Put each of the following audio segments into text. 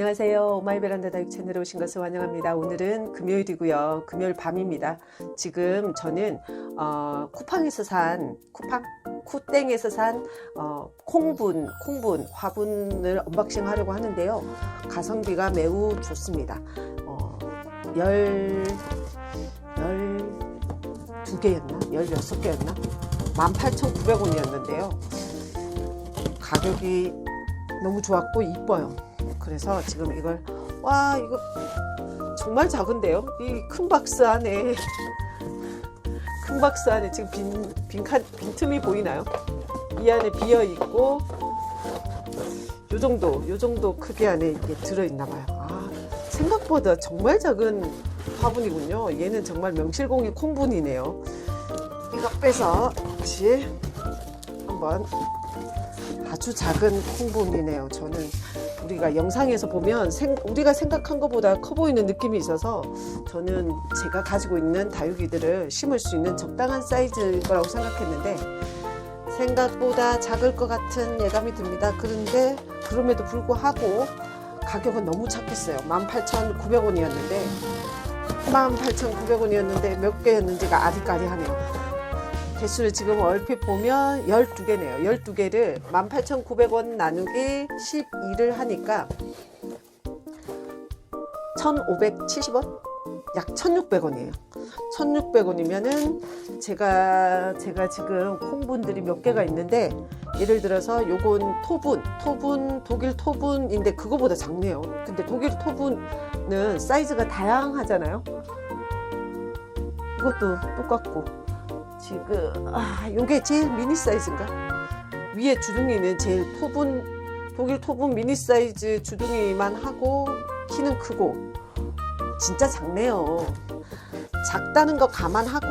안녕하세요. 오마이 베란다 다육 채널에 오신 것을 환영합니다. 오늘은 금요일이고요. 금요일 밤입니다. 지금 저는 어, 쿠팡에서 산 쿠팡 쿠땡에서 산 어, 콩분 콩분 화분을 언박싱 하려고 하는데요. 가성비가 매우 좋습니다. 어, 열, 열 두 개였나? 열 여섯 개였나? 18,900원이었는데요. 가격이 너무 좋았고 이뻐요. 그래서 지금 이걸 와 이거 정말 작은데요. 이 큰 박스 안에 큰 박스 안에 지금 빈, 빈 칸, 빈틈이 보이나요? 이 안에 비어 있고 요 정도 요 정도 크기 안에 이게 들어 있나 봐요. 아, 생각보다 정말 작은 화분이군요. 얘는 정말 명실공히 콩분이네요. 이거 빼서 다시 한번 아주 작은 콩분이네요. 저는 우리가 영상에서 보면 생, 우리가 생각한 것보다 커 보이는 느낌이 있어서 저는 제가 가지고 있는 다육이들을 심을 수 있는 적당한 사이즈일 거라고 생각했는데 생각보다 작을 것 같은 예감이 듭니다. 그런데 그럼에도 불구하고 가격은 너무 착했어요. 18,900원이었는데 18,900원이었는데 몇 개였는지가 아리까리하네요. 개수를 지금 얼핏 보면 12개네요. 12개를 18,900원 나누기 12를 하니까 1,570원? 약 1,600원이에요. 1,600원이면은 제가 제가 지금 콩분들이 몇 개가 있는데 예를 들어서 요건 토분, 토분 독일 토분인데 그거보다 작네요. 근데 독일 토분은 사이즈가 다양하잖아요. 이것도 똑같고 지금 아 요게 제일 미니 사이즈인가? 위에 주둥이는 제일 토분 독일 토분 미니 사이즈 주둥이만 하고 키는 크고 진짜 작네요. 작다는 거 감안하고.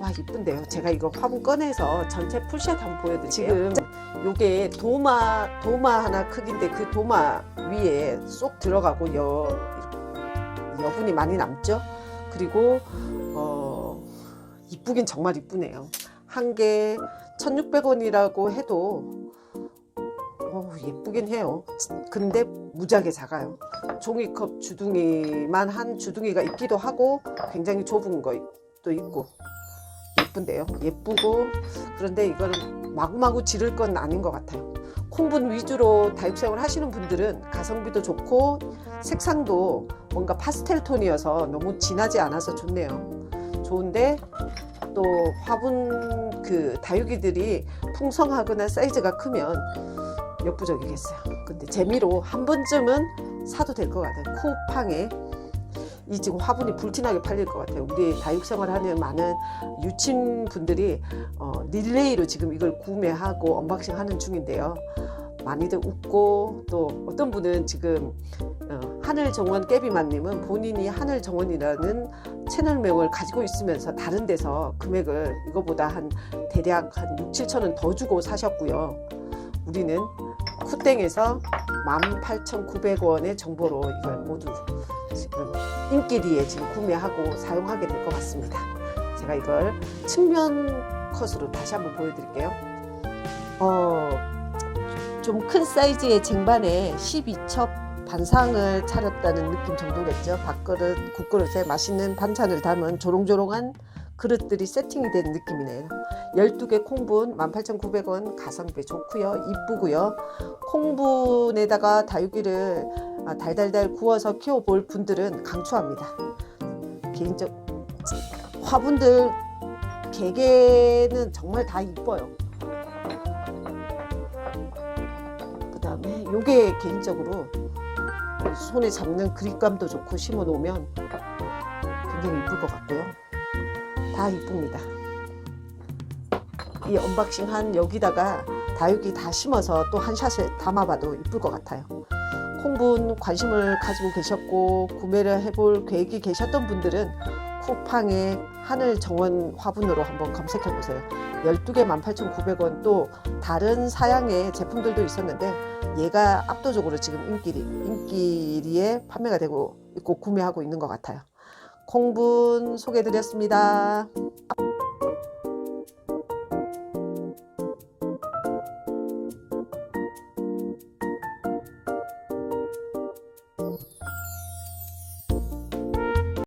와 이쁜데요. 제가 이거 화분 꺼내서 전체 풀샷 한번 보여드릴게요. 지금. 요게 도마 도마 하나 크기인데 그 도마 위에 쏙 들어가고 여 여분이 많이 남죠? 그리고 어 이쁘긴 정말 이쁘네요. 한 개 1,600원이라고 해도 어, 예쁘긴 해요. 근데 무지하게 작아요. 종이컵 주둥이만 한 주둥이가 있기도 하고 굉장히 좁은 것도 있고 예쁜데요. 예쁘고 그런데 이거는 마구마구 지를 건 아닌 것 같아요. 콩분 위주로 다육생활 하시는 분들은 가성비도 좋고 색상도 뭔가 파스텔 톤이어서 너무 진하지 않아서 좋네요. 좋은데 또 화분 그 다육이들이 풍성하거나 사이즈가 크면 역부족이겠어요. 근데 재미로 한 번쯤은 사도 될 것 같아요. 쿠팡에 이 지금 화분이 불티나게 팔릴 것 같아요. 우리 다육생활 하는 많은 유친 분들이 어, 릴레이로 지금 이걸 구매하고 언박싱 하는 중인데요. 많이들 웃고 또 어떤 분은 지금 어, 하늘정원 깨비만님은 본인이 하늘정원이라는 채널명을 가지고 있으면서 다른 데서 금액을 이거보다 한 대략 한 6, 7천 원 더 주고 사셨고요. 우리는 쿠땡에서 18,900원의 정보로 이걸 모두 지금 인기리에 지금 구매하고 사용하게 될 것 같습니다. 제가 이걸 측면 컷으로 다시 한번 보여드릴게요. 어, 좀 큰 사이즈의 쟁반에 12첩 반상을 차렸다는 느낌 정도겠죠. 밥그릇, 국그릇에 맛있는 반찬을 담은 조롱조롱한 그릇들이 세팅이 된 느낌이네요. 12개 콩분 18,900원 가성비 좋고요. 이쁘고요. 콩분에다가 다육이를 아, 달달달 구워서 키워볼 분들은 강추합니다. 개인적 화분들 개개는 정말 다 이뻐요. 그 다음에 요게 개인적으로 손에 잡는 그립감도 좋고 심어 놓으면 굉장히 이쁠 것 같고요. 다 이쁩니다. 이 언박싱 한 여기다가 다육이 다 심어서 또 한 샷에 담아봐도 이쁠 것 같아요. 콩분 관심을 가지고 계셨고 구매를 해볼 계획이 계셨던 분들은 쿠팡의 하늘 정원 화분으로 한번 검색해 보세요. 12개 18,900원 또 다른 사양의 제품들도 있었는데 얘가 압도적으로 지금 인기리, 인기리에 판매가 되고 있고 구매하고 있는 것 같아요. 콩분 소개해 드렸습니다.